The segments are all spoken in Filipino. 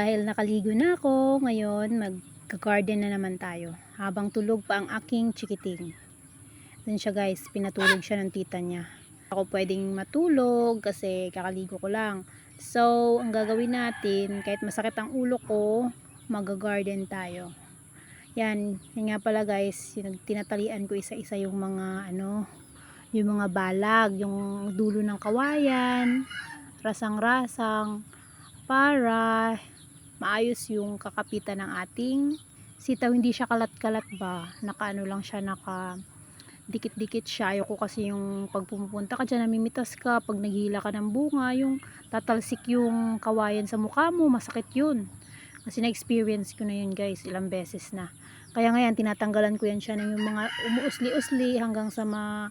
Dahil nakaligo na ako, ngayon mag-garden na naman tayo. Habang tulog pa ang aking chikiting. Dun siya guys, pinatulog siya ng tita niya. Ako pwedeng matulog kasi kakaligo ko lang. So, ang gagawin natin, kahit masakit ang ulo ko, mag-garden tayo. Yan, yan nga pala guys, yung tinatalian ko isa-isa yung mga ano, yung mga balag, yung dulo ng kawayan, rasang-rasang, para maayos yung kakapitan ng ating sitaw. Hindi siya kalat-kalat ba, naka ano lang siya, naka dikit-dikit siya. Ayoko kasi yung pag pumupunta ka dyan, namimitas ka, pag naghihila ka ng bunga, yung tatalsik yung kawayan sa mukha mo, masakit yun. Kasi na-experience ko na yun guys, ilang beses na. Kaya ngayon, tinatanggalan ko yan siya ng yung mga umuusli-usli hanggang sa ma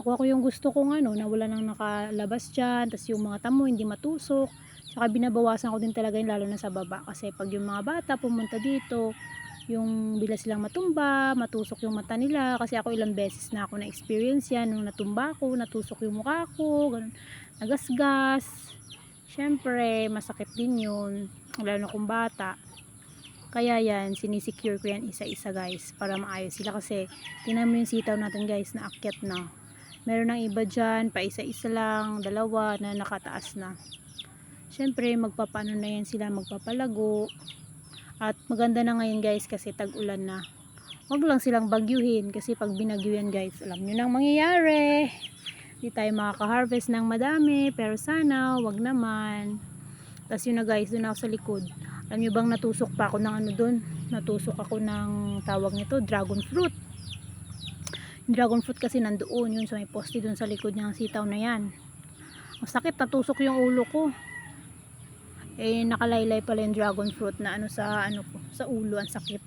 makuha ko yung gusto kong ano, na wala nang nakalabas dyan, tas yung mga tamo hindi matusok. Tsaka binabawasan ko din talaga yun lalo na sa baba. Kasi pag yung mga bata pumunta dito, yung bila silang matumba, matusok yung mata nila. Kasi ako ilang beses na ako na-experience yan. Nung natumba ko, natusok yung mukha ko, ganun, nagasgas. Siyempre, masakit din yun. Lalo na kung bata. Kaya yan, sinisecure ko yan isa-isa guys para maayos sila kasi tinan mo yung sitaw natin guys na akyat na. Meron ng iba dyan, pa isa-isa lang, dalawa na nakataas na. Siyempre, magpapano na yan sila, magpapalago. At maganda na ngayon guys kasi tag-ulan na. Huwag lang silang bagyuhin kasi pag binagyo yan guys, alam nyo nang mangyayari. Hindi tayo makaka-harvest ng madami pero sana, wag naman. Tapos yun na guys, doon ako sa likod. Alam nyo bang natusok pa ako ng ano doon? Natusok ako ng tawag nito, dragon fruit. Dragon fruit kasi nandoon yun sa may poste doon sa likod ng sitaw na yan. Ang sakit, natusok yung ulo ko. Eh, nakalaylay pala yung dragon fruit na ano sa ano ko, sa ulo, ang sakit.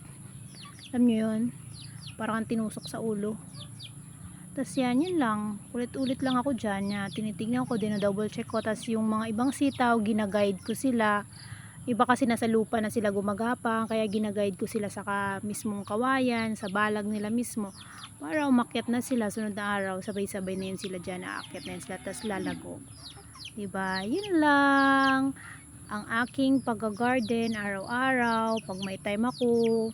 Alam nyo yun? Parang ang tinusok sa ulo. Tapos yan, yun lang. Ulit-ulit lang ako dyan. Ya, tinitignan ko, dinadouble check ko. Tapos yung mga ibang sitaw, ginaguide ko sila. Iba kasi nasa lupa na sila gumagapang. Kaya ginaguide ko sila sa ka, mismong kawayan, sa balag nila mismo. Para umakyat na sila sunod na araw. Sabay-sabay na yun sila dyan. Aakyat na yun sila. Tapos lalago. Diba? Yun lang. Ang aking pag-garden araw-araw. Pag may time ako.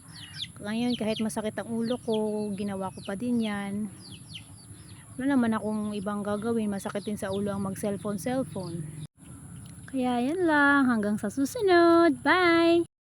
Ngayon, kahit masakit ang ulo ko, ginawa ko pa din yan wala naman akong ibang gagawin masakit din sa ulo ang mag cellphone cellphone kaya yan lang hanggang sa susunod bye